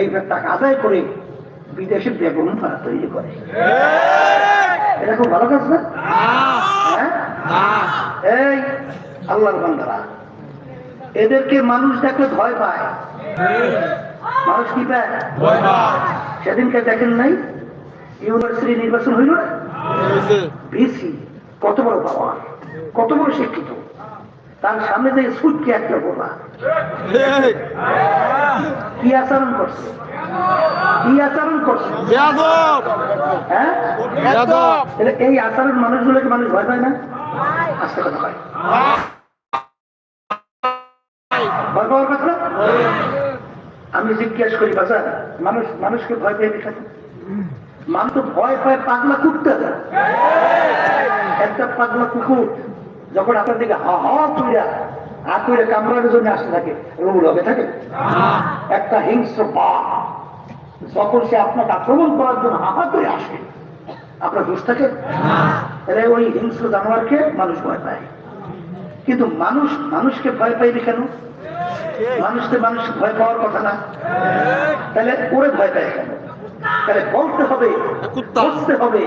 এইবার টাকা আদায় করে বিদেশে বেগম ভাড়া তৈরি করে। এটা খুব ভালো কাজ না? হ্যাঁ? এই আল্লাহর বান্দারা এদেরকে মানুষ দেখলে ভয় পায়। মানুষ কি পায়? সেদিনকে দেখেন নাই? ইউনিভার্সিটি নির্বাচন হইল না? বিসি কত বড় পাওয়া কত বড় শিক্ষিত। তার সামনে থেকে সুটকে একটা বলা কি আচরণ করছে? কি আচরণ করছে? হ্যাঁ? এই আচরণ মানুষগুলোকে মানুষ ভয় পায় না? আস্তে কথা হয় ভয় পাওয়ার কথা? আমি জিজ্ঞেস করি বাজার মানুষ মানুষকে ভয় পেয়ে কেন মানুষ তো ভয় পায় পাগলা কুকুরটা। একটা পাগলা কুকুর যখন আপনার দিকে হা হা কইরা হা কইরা কামড়ানোর জন্য আসতে থাকে রোগ হবে থাকে? একটা হিংস্র পা যখন সে আপনাকে আক্রমণ করার জন্য হাহা করে আসে আপনার দোষ থাকে? তাহলে ওই হিংস্র জানোয়ারকে মানুষ ভয় পায়। কিন্তু মানুষ মানুষকে ভয় পাইবে কেন? মানুষকে মানুষ ভয় পাওয়ার কথা না। তাহলে ওরে ভয় পায় কেন? তাহলে বলতে হবে বুঝতে হবে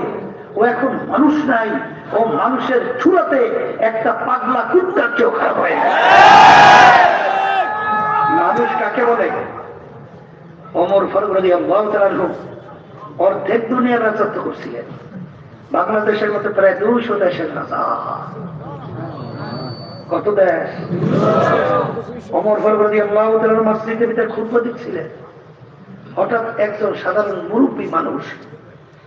ও এখন মানুষ নাই, ও মানুষের চূড়াতে একটা পাগলা কুত্তার খারাপ হয় মানুষ কাকে বলে? অমর ফরগরদি আল্লাহ তাআলার হুকুম অর্ধেক দুনিয়ার রাজত্ব করছিলেন। বাংলাদেশের মতো প্রায় দুশো দেশের রাজা। কত দেশ? অমর ফরগরদি আল্লাহ তাআলার মসজিদের ভিতরে খুতবা দিচ্ছিলেন। হঠাৎ একজন সাধারণ মুরব্বী মানুষ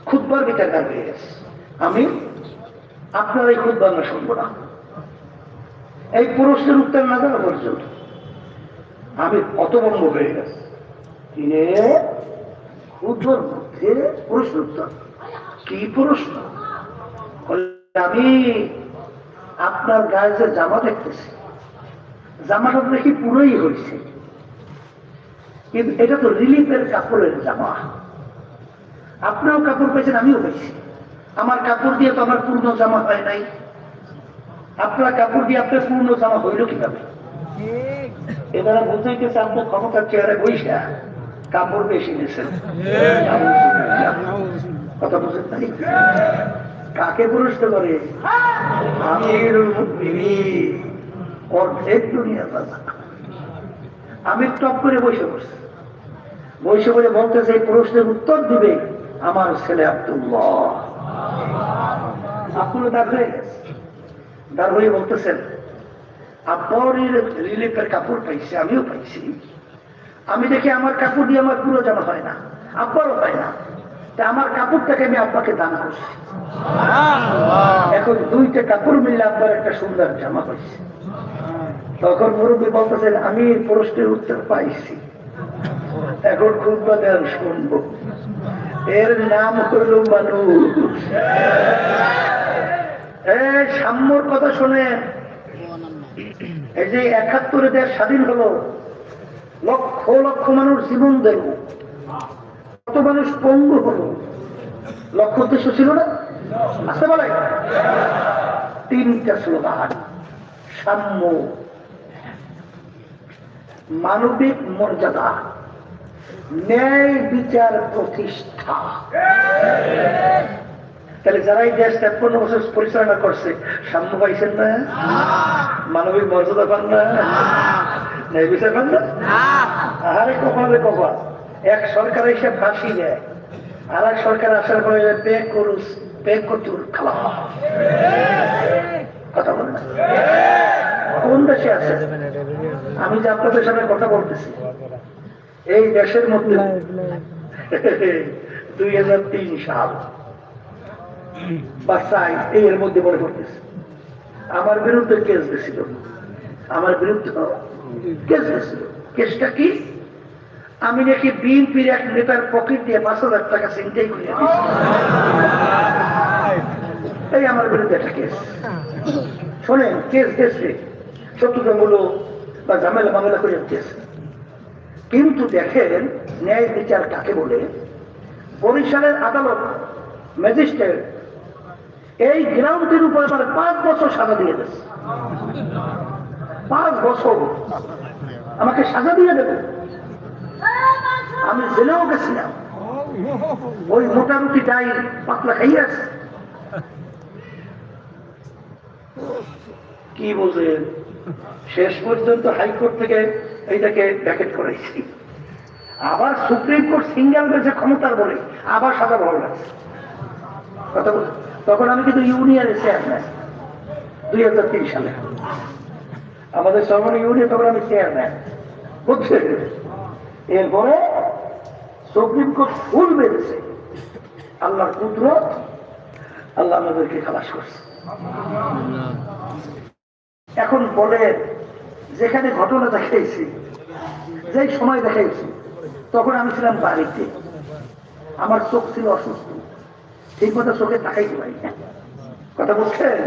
খুতবার ভিতরে হয়ে গেছে। আমি আপনার এই খুতবা আমরা শুনব না। এই পুরুষের উত্তর না জানা পর্যন্ত আমি অতভঙ্গ হয়ে গেছে। কিরে ক্ষুদ্র মধ্যে প্রশ্ন উত্তর। কি বলে, আমি আপনার গায়ে যে জামা দেখতেছি জামাটা দেখি পুরোই হয়েছে। কিন্তু এটা তো রিলিফের কাপড়ের জামা। আপনিও কাপড় পেয়েছেন, আমিও পেয়েছি। আমার কাপড় দিয়ে তো আমার পূর্ণ জামা হয় নাই। আপনার কাপড় দিয়ে আপনার পূর্ণ জামা হইল কীভাবে? এবারে বুঝাইতেছে আপনার ক্ষমতার চেয়ারে বইসা কাপড় বেশি নিয়েছেন। কথা বুঝেন নাই? কাকে পুরস্ত করে? অর্ধেক দুনিয়া আমি টপ করে বসে বসে বসে বলতেছে, এই প্রশ্নের উত্তর দিবে আমার ছেলে আব্দুল্লাহ। দাঁড় হয়ে গেছে। হয়ে বলতেছেন আব্বাও রিলিফের কাপড় পাইছি আমিও পাইছি। আমি দেখি আমার কাপড় দিয়ে আমার পুরো জামা হয় না আব্বারও হয় না। তা আমার কাপড়টাকে আমি আব্বাকে দান করছি। এখন দুইটা কাপড় মিললে আব্বার একটা সুন্দর জামা হয়েছে তখন মুরব্বী বলতেছেন আমি প্রশ্নের উত্তর পাইছি। এখন খুব শুনব। এর নাম হইল মানুষ সাম্যর কথা শুনে এই যে একাত্তরে দেশ স্বাধীন হলো, লক্ষ লক্ষ মানুষ জীবন দিল কত মানুষ পঙ্গু হলো? লক্ষ্য উদ্দেশ্য ছিল না? আসতে বলে? তিনটা স্লোগান, সাম্য, মানবিক মর্যাদা। ন্যায় বিচার প্রতিষ্ঠা। তাহলে যারা এই দেশ তেপ্পন্ন বছর পরিচালনা করছে, সাম্য পাইছেন না? মানবিক মর্যাদা পান না? ন্যায় বিচার পান না? আহারে কপালে কপাল। এক সরকার এসে ফাঁসি দেয় আর এক সরকার আসার পরে পে করুস পে কচুর খাওয়া কথা বলে না? কোন দেশে আছে? আমি যে আপনাদের সামনে কথা বলতেছি। এই দেশের মধ্যে দুই হাজার তিন সাল। বা চাই এই এর মধ্যে মনে করতেছে। আমার বিরুদ্ধে কেস দিয়েছিল আমার বিরুদ্ধে কেস দিয়েছিল কেসটা কি? আমি নাকি বিএনপির এক নেতার পকেট দিয়ে পাঁচ হাজার টাকা চিন্তাই করে এই আমার বিরুদ্ধে একটা কেস। শোনেন কেস গেছে শত্রুতামূলক বা ঝামেলা মামলা করে কেস। কিন্তু দেখেন ন্যায় বিচার কাকে বলে? বরিশালের আদালত, ম্যাজিস্ট্রেট, এই গ্রাউন্ডের উপর আমার পাঁচ বছর সাজা দিয়ে দিয়েছে। পাঁচ বছর। আমাকে সাজা দিয়ে দেবে? আমি জেলেও গেছিলাম। ওই মোটামুটি ডাই পাতলা খাইয়ে আছে। কি বলছেন? শেষ পর্যন্ত হাইকোর্ট থেকে এইটাকে ব্যাকেট করেছি আবার সুপ্রিম কোর্ট সিঙ্গেল বেঞ্চে ক্ষমতার বলে আবার সাদা ভালো লাগছে। কথা তখন আমি কিন্তু ইউনিয়নের চেয়ারম্যান, দুই হাজার তিন সালে। আমাদের সর্বনিম্ন ইউনিয়ন তখন আমি চেয়ারম্যান, বুঝছেন? এরপরে সুপ্রিম কোর্ট ফুল বেড়েছে আল্লাহর কুদরত, আল্লাহ আমাদেরকে খালাস করছে। এখন বলে, যেখানে ঘটনা দেখাইছি, যেই সময় দেখাইছি, তখন আমি ছিলাম বাড়িতে। আমার চোখ ছিল অসুস্থ। ঠিক মতো চোখে তাকাইতে পারি কথা বলছেন?